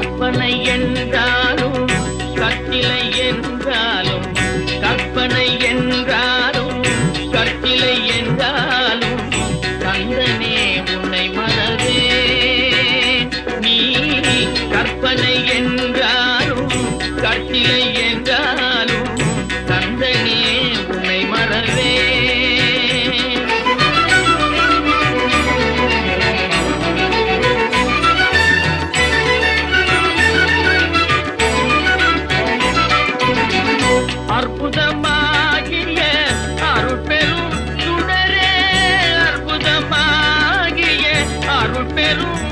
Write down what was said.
கற்பனை என்றாலும் கத்திலை என்றாலும் கற்பனை என் Perú.